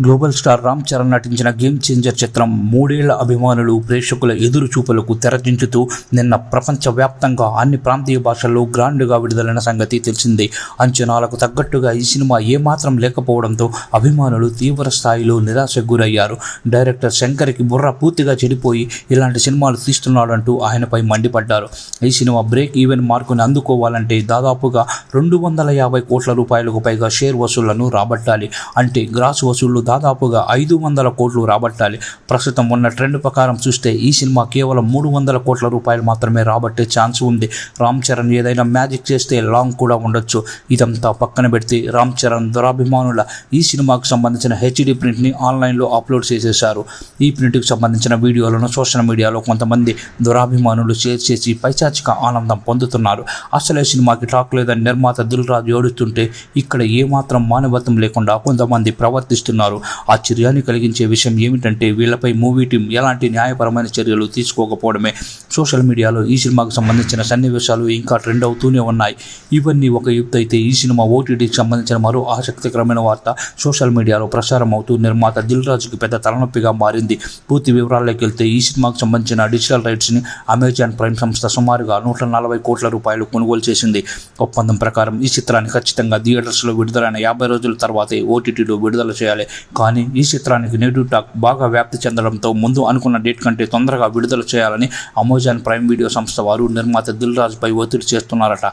Global star Ram Charan నటించిన game changer చిత్రం మూడేళ్ళ అభిమానులు ప్రేక్షకుల ఎదురు చూపులకు తెరదించుతూ నిన్న ప్రపంచవ్యాప్తంగా అన్ని ప్రాంతీయ భాషల్లో గ్రాండ్గా విడుదలైన సంగతి తెలిసిందే. అంచనాలకు తగ్గట్టుగా ఈ సినిమా ఏమాత్రం లేకపోవడంతో అభిమానులు తీవ్ర స్థాయిలో నిరాశకు గురయ్యారు. డైరెక్టర్ శంకర్కి బుర్ర పూర్తిగా చెడిపోయి ఇలాంటి సినిమాలు తీస్తున్నాడంటూ ఆయనపై మండిపడ్డారు. ఈ సినిమా బ్రేక్ ఈవెన్ మార్కుని అందుకోవాలంటే దాదాపుగా రెండు వందల యాభై కోట్ల రూపాయలకు పైగా షేర్ వసూళ్ళను రాబట్టాలి. అంటే గ్రాస్ వసూళ్ళు దాదాపుగా ఐదు వందల కోట్లు రాబట్టాలి. ప్రస్తుతం ఉన్న ట్రెండ్ ప్రకారం చూస్తే ఈ సినిమా కేవలం మూడు వందల కోట్ల రూపాయలు మాత్రమే రాబట్టే ఛాన్స్ ఉంది. రామ్ చరణ్ ఏదైనా మ్యాజిక్ చేస్తే లాంగ్ కూడా ఉండొచ్చు. ఇదంతా పక్కన పెడితే రామ్ చరణ్ దురాభిమానుల. ఈ సినిమాకు సంబంధించిన హెచ్డి ప్రింట్ని ఆన్లైన్లో అప్లోడ్ చేసేశారు. ఈ ప్రింట్కి సంబంధించిన వీడియోలను సోషల్ మీడియాలో కొంతమంది దురాభిమానులు షేర్ చేసి పైచాచిక ఆనందం పొందుతున్నారు. అసలే సినిమాకి టాక్ లేదని నిర్మాత దిల్ రాజు ఏడుస్తుంటే ఇక్కడ ఏమాత్రం మానవత్వం లేకుండా కొంతమంది ప్రవర్తిస్తున్నారు. ఆశ్చర్యాన్ని కలిగించే విషయం ఏమిటంటే వీళ్ళపై మూవీ టీం ఎలాంటి న్యాయపరమైన చర్యలు తీసుకోకపోవడమే. సోషల్ మీడియాలో ఈ సినిమాకు సంబంధించిన సన్నివేశాలు ఇంకా ట్రెండ్ అవుతూనే ఉన్నాయి. ఇవన్నీ ఒక యుక్త అయితే ఈ సినిమా ఓటీటీకి సంబంధించిన మరో ఆసక్తికరమైన వార్త. సోషల్ మీడియాలో ప్రసారం అవుతూ నిర్మాత దిల్ రాజుకి పెద్ద తలనొప్పిగా మారింది. పూర్తి వివరాల్లోకి వెళ్తే ఈ సినిమాకు సంబంధించిన డిజిటల్ రైట్స్ని అమెజాన్ ప్రైమ్ సంస్థ సుమారుగా నూట నలభై కోట్ల రూపాయలు కొనుగోలు చేసింది. ఒప్పందం ప్రకారం ఈ చిత్రాన్ని ఖచ్చితంగా థియేటర్స్లో విడుదలైన యాభై రోజుల తర్వాతే ఓటీటీలో విడుదల చేయాలి. కానీ ఈ చిత్రానికి నెగిటివ్ టాక్ బాగా వ్యాప్తి చెందడంతో ముందు అనుకున్న డేట్ కంటే తొందరగా విడుదల చేయాలని అమెజాన్ ప్రైమ్ వీడియో సంస్థ వారు నిర్మాత దిల్ రాజుపై ఒత్తిడి చేస్తున్నారట.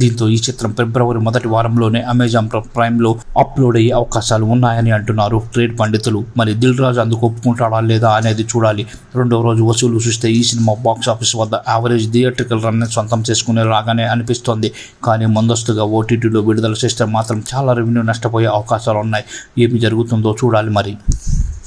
దీంతో ఈ చిత్రం ఫిబ్రవరి మొదటి వారంలోనే అమెజాన్ ప్రైమ్లో అప్లోడ్ అయ్యే అవకాశాలు ఉన్నాయని అంటున్నారు. ట్రేడ్ పండితులు మరి దిల్ రాజు అందుకు ఒప్పుకుంటాడా లేదా అనేది చూడాలి. రెండో రోజు వసూలు చూస్తే ఈ సినిమా బాక్స్ ఆఫీస్ వద్ద యావరేజ్ థియేట్రికల్ రన్ సొంతం చేసుకునేలాగానే అనిపిస్తోంది. కానీ ముందస్తుగా ఓటీటీలో విడుదల చేస్తే మాత్రం చాలా రెవెన్యూ నష్టపోయే అవకాశాలు ఉన్నాయి. ఏమి జరుగుతుందో చూడాలి మరి.